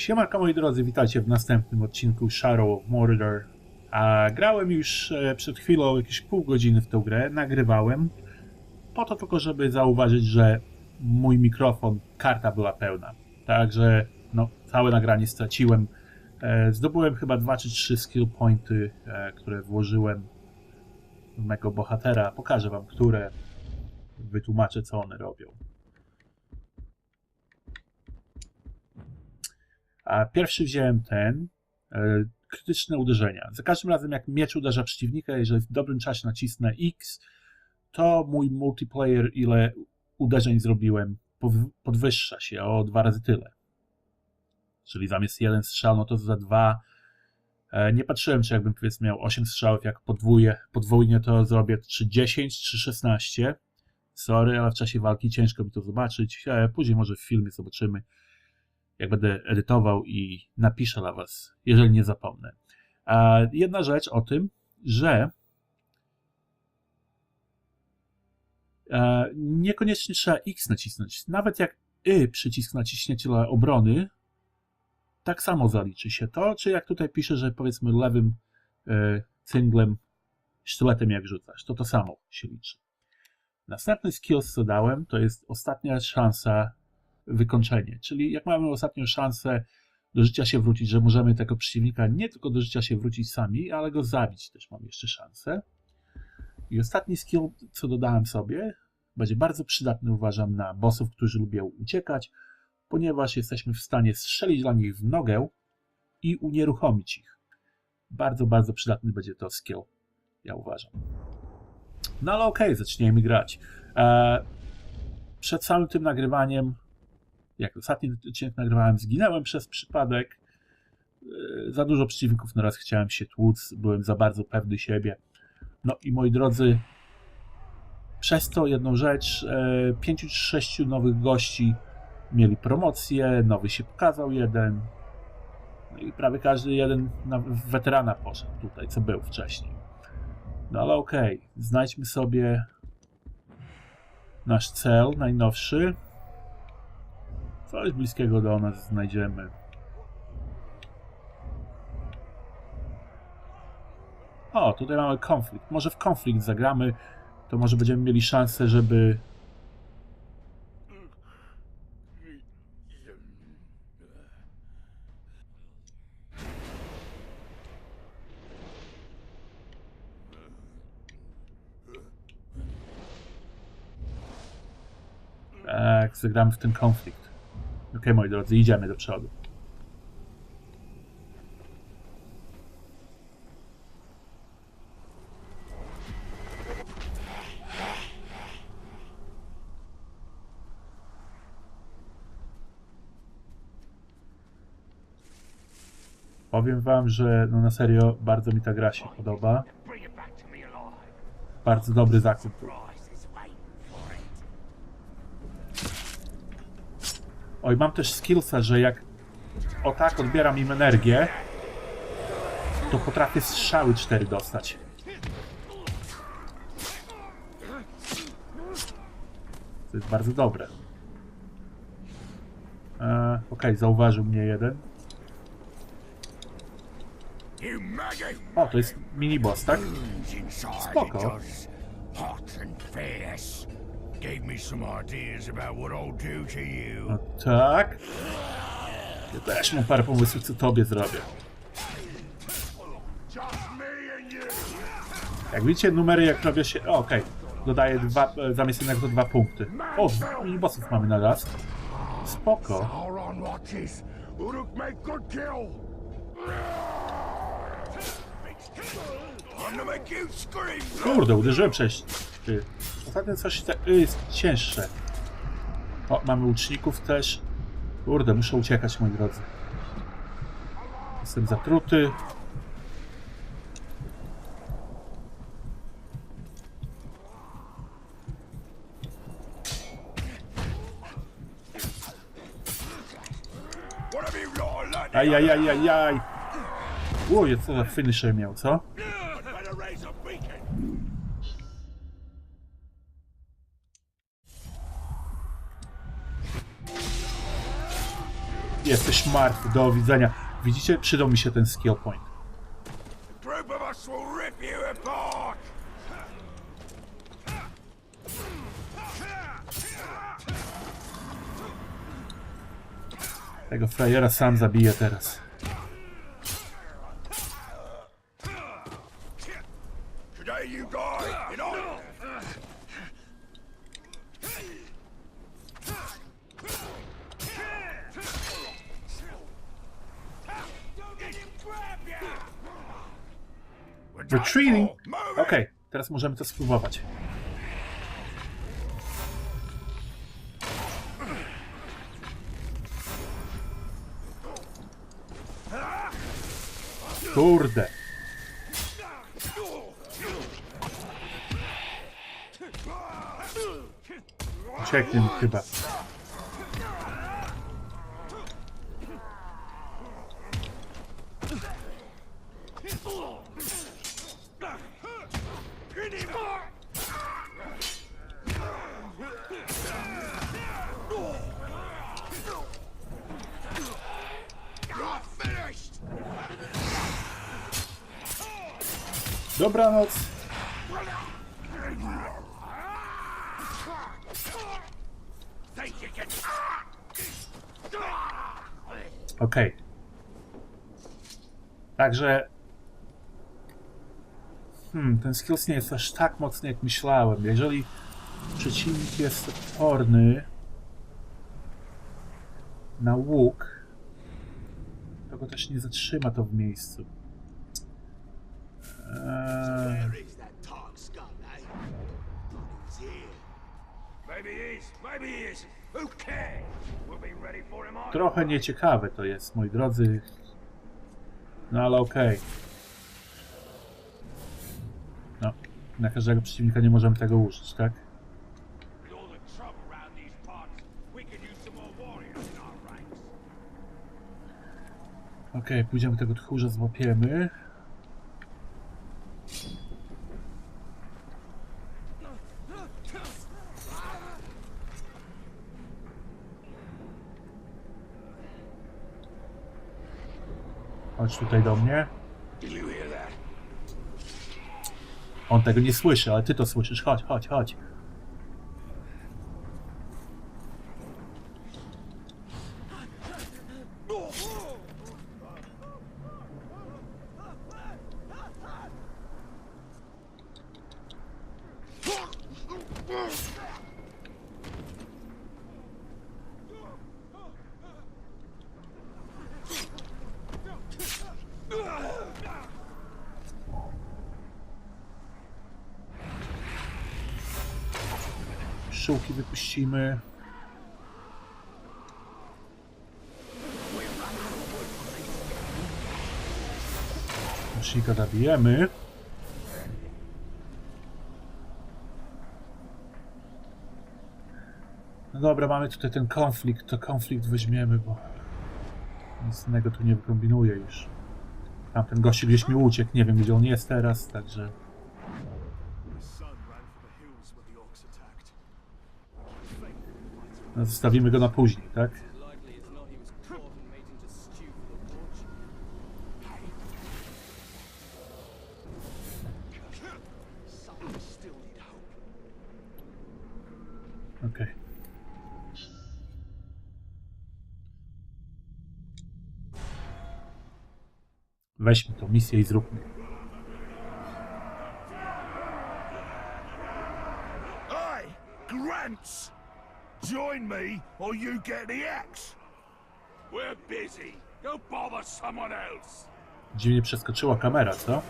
Siemanko moi drodzy, witajcie w następnym odcinku Shadow of Mordor. A grałem już e, przed chwilą jakieś pół godziny w tą grę, nagrywałem. Po to tylko, żeby zauważyć, że mój mikrofon, karta była pełna. Także no, całe nagranie straciłem. E, Zdobyłem chyba dwa czy trzy skill pointy, e, które włożyłem w mego bohatera. Pokażę wam, które. Wytłumaczę, co one robią. A pierwszy wziąłem ten, e, krytyczne uderzenia. Za każdym razem, jak miecz uderza przeciwnika, jeżeli w dobrym czasie nacisnę X, to mój multiplayer, ile uderzeń zrobiłem, podwyższa się o dwa razy tyle. Czyli zamiast jeden strzał, no to za dwa. E, Nie patrzyłem, czy jakbym powiedzmy miał 8 strzałów, jak podwóję, podwójnie to zrobię, czy 10, czy 16. Sorry, ale w czasie walki ciężko mi to zobaczyć. E, Później może w filmie zobaczymy jak będę edytował i napiszę dla Was, jeżeli nie zapomnę. A jedna rzecz o tym, że e, niekoniecznie trzeba X nacisnąć. Nawet jak Y przycisk naciśniecie dla obrony, tak samo zaliczy się to, czy jak tutaj pisze, że powiedzmy lewym e, cynglem, sztyletem jak rzucasz, to to samo się liczy. Następny skill, co dałem, to jest ostatnia szansa wykończenie. Czyli jak mamy ostatnią szansę do życia się wrócić, że możemy tego przeciwnika nie tylko do życia się wrócić sami, ale go zabić też mam jeszcze szansę. I ostatni skill, co dodałem sobie, będzie bardzo przydatny, uważam, na bossów, którzy lubią uciekać, ponieważ jesteśmy w stanie strzelić dla nich w nogę i unieruchomić ich. Bardzo, bardzo przydatny będzie to skill, ja uważam. No ale okej, zaczniemy grać. Eee, przed samym tym nagrywaniem jak ostatni odcinek nagrywałem, zginęłem przez przypadek. Yy, Za dużo przeciwników na raz chciałem się tłuc, byłem za bardzo pewny siebie. No i moi drodzy, przez to jedną rzecz, e, pięciu czy sześciu nowych gości mieli promocję, nowy się pokazał jeden. No i prawie każdy jeden na weterana poszedł tutaj, co był wcześniej. No ale okej, znajdźmy sobie nasz cel najnowszy. Coś bliskiego do nas znajdziemy. O, tutaj mamy konflikt. Może w konflikt zagramy, to może będziemy mieli szansę, żeby... Tak, zagramy w ten konflikt. Okej, moi drodzy, idziemy do przodu. Powiem wam, że no na serio bardzo mi ta gra się podoba. Bardzo dobry zakup. Oj, mam też skillsa, że jak o tak odbieram im energię, to potrafię strzały 4 dostać. To jest bardzo dobre. E, Okej, zauważył mnie jeden. O, to jest mini-boss, tak? Spoko. Gave me some ideas about what I'll do to you. No tak. Ja też mam parę pomysłów, co tobie zrobię. Jak widzicie, numery jak robią się... O, okej. Dodaję dwa, e, zamiast jednego to dwa punkty. O, mini-bossów mamy na raz. Spoko. Kurde, uderzyłem przez... Ty. Ostatnio coś te... y, jest cięższe. O, mamy łuczników też. Kurde, muszę uciekać, moi drodzy. Jestem zatruty. Ajajajajaj. Oj, co za finisher miał, co? Jesteś martwy, do widzenia. Widzicie? Przydał mi się ten skill point. Tego frajera sam zabiję teraz. Today you die in honor! We're done Retreating. Okej, teraz możemy to spróbować. Kurde. Ucieknie mi chyba. Dobranoc. Okej. Także. Hmm, ten skills nie jest aż tak mocny, jak myślałem. Jeżeli przeciwnik jest odporny na łuk, to go też nie zatrzyma to w miejscu. Eee, trochę nieciekawe to jest, moi drodzy. No ale okej. No, na każdego przeciwnika nie możemy tego użyć, tak? Okej, pójdziemy tego tchórza, złapiemy. Chodź tutaj do mnie. On tego nie słyszy, ale ty to słyszysz. Chodź, chodź, chodź. Pszczółki wypuścimy. Łucznika zabijemy. No dobra, mamy tutaj ten konflikt, to konflikt weźmiemy, bo nic innego tu nie wykombinuję już. Tamten gościu gdzieś mi uciekł, nie wiem gdzie on jest teraz, także... Zostawimy go na później, tak? Okej. Weźmy tą misję i zróbmy. Or you get the axe. We're busy. Go bother someone else. Dziwnie przeskoczyła kamera, co?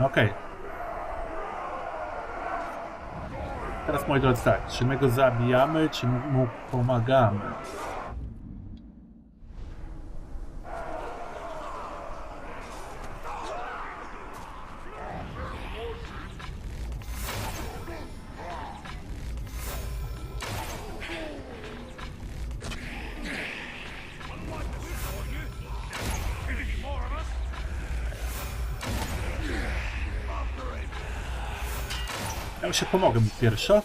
Okej. Teraz moi drodzy tak, czy my go zabijamy, czy mu pomagamy? Ja się pomogę mu pierwszo.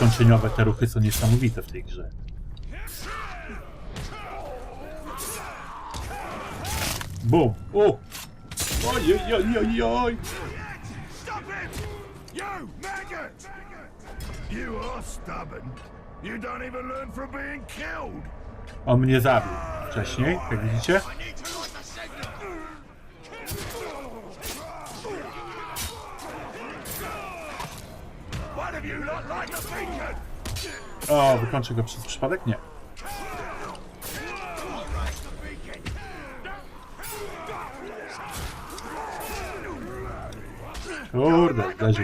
Zakończeniowe te ruchy są niesamowite w tej grze. Bum! O! Oj, oj, oj, oj, oj! You, maggot! You are stubborn. You don't even learn from being killed. On mnie zabił wcześniej, jak widzicie. O, wykończę go przez przypadek? Nie. Kurde, leży.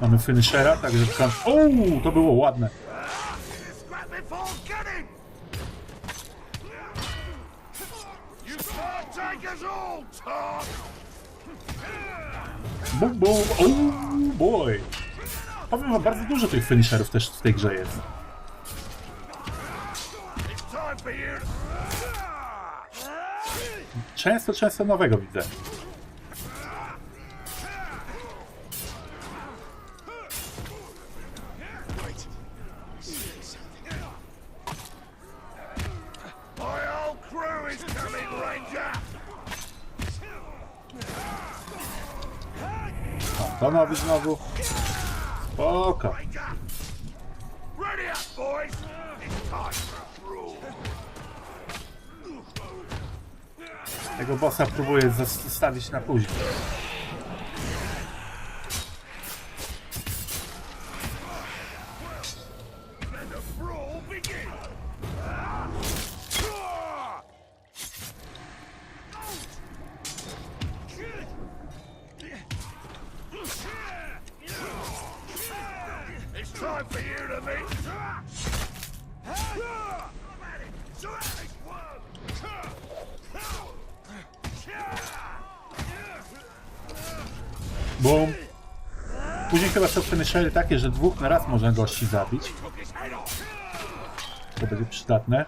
Mamy finishera, także tam... O, to było ładne. Bum, bum, oh boy. Powiem wam, bardzo dużo tych finisherów też w tej grze jest. Często, często nowego widzę. For a brawl. Tego bossa próbuję zostawić na później. Bum. Później chyba są finishery takie, że dwóch na raz można gości zabić. To będzie przydatne.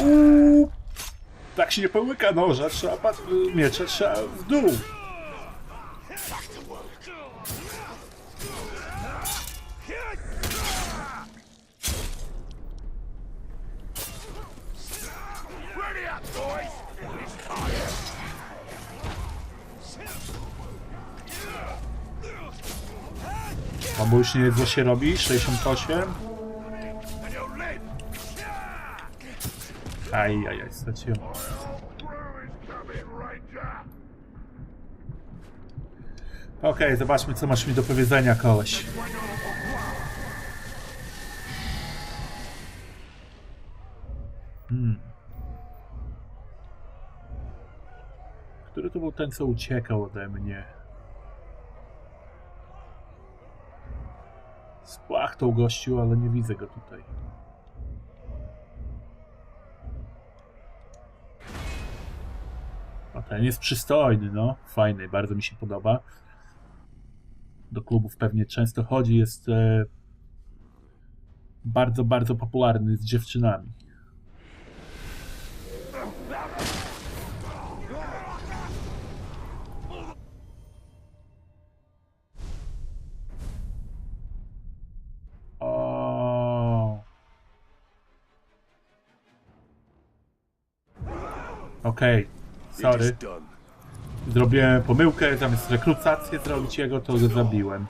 Uuu, tak się nie połyka noża, trzeba pat- miecza, trzeba w dół. Bo już nie wie, co się robi. 68. And you'll live. Aj, aj, aj, straciłem. Okej, zobaczmy, co masz mi do powiedzenia, koleś. Hmm. Który to był ten, co uciekał ode mnie? Spłachtał gościu, ale nie widzę go tutaj. O, ten jest przystojny, no. Fajny, bardzo mi się podoba. Do klubów pewnie często chodzi, jest e, bardzo, bardzo popularny z dziewczynami. Okej, sorry. done. Zrobiłem pomyłkę, zamiast rekrutację zrobić jego, to go zabiłem.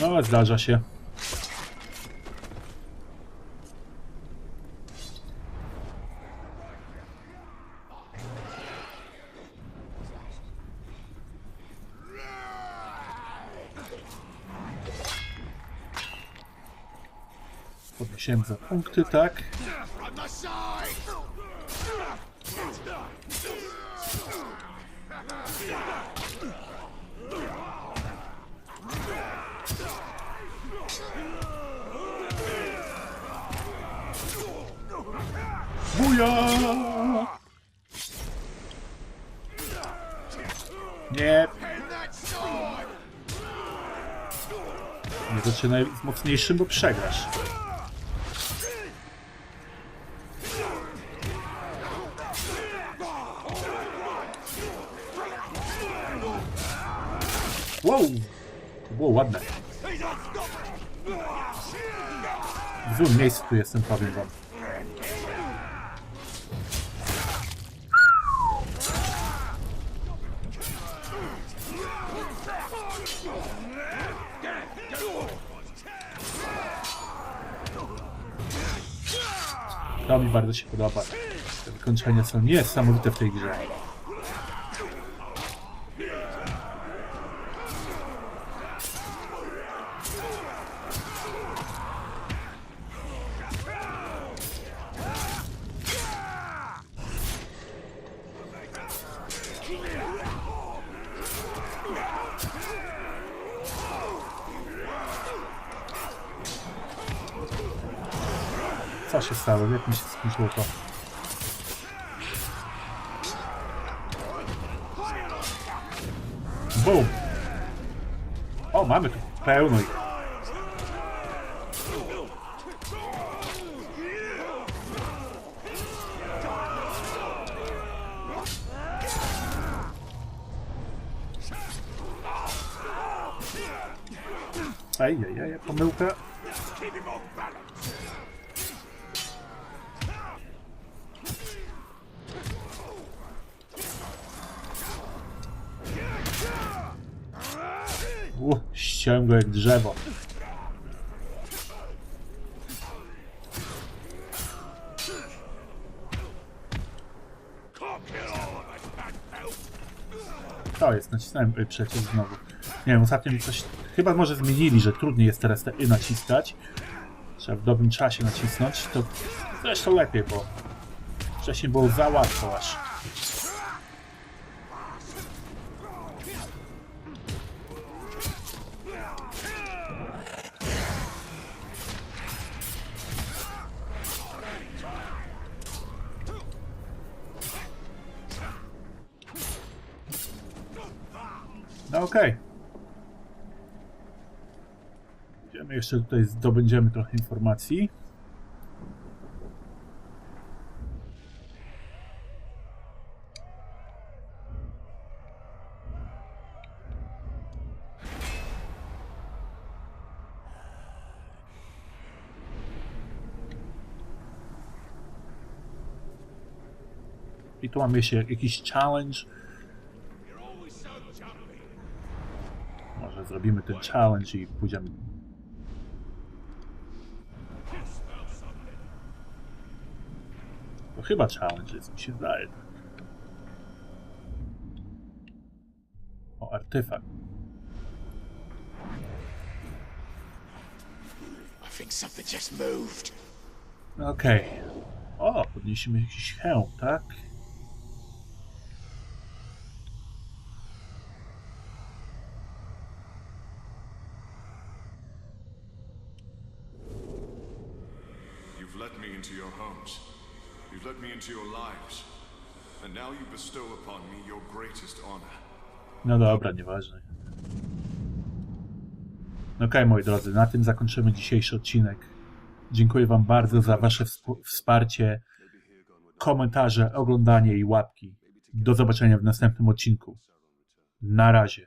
No, zdarza się. Podniesiemy za punkty, tak? Buja! Nie. Nie zaczynaj z mocniejszym, bo przegrasz. W złym miejscu jestem, powiem wam. To mi bardzo się podoba. Te wykończenia są niesamowite w tej grze. Co się stało? Jak mi się skończyło to? Boom! O, mamy tu pełno ich. Ej, ej, ej, pomyłka. Keep him off balance. U, ściąłem go jak drzewo. To jest, nacisnąłem y, przecież znowu. Nie wiem, ostatnio coś... Chyba może zmienili, że trudniej jest teraz te y naciskać. Trzeba w dobrym czasie nacisnąć. To zresztą lepiej, bo wcześniej było za łatwo aż. No okej. Idziemy jeszcze tutaj, zdobędziemy trochę informacji. I tu mamy jeszcze jakiś challenge. Może zrobimy ten challenge i pójdziemy. Chyba challenge jest, mi się zdaje. O, artefakt. Okej. O, podnieśmy jakiś hełm, tak? You've let me into your homes. You've let me into your lives. And now you bestow upon me your greatest honor. No dobra, nieważne. Okej, moi drodzy, na tym zakończymy dzisiejszy odcinek. Dziękuję Wam bardzo za Wasze wsp- wsparcie, komentarze, oglądanie i łapki. Do zobaczenia w następnym odcinku. Na razie.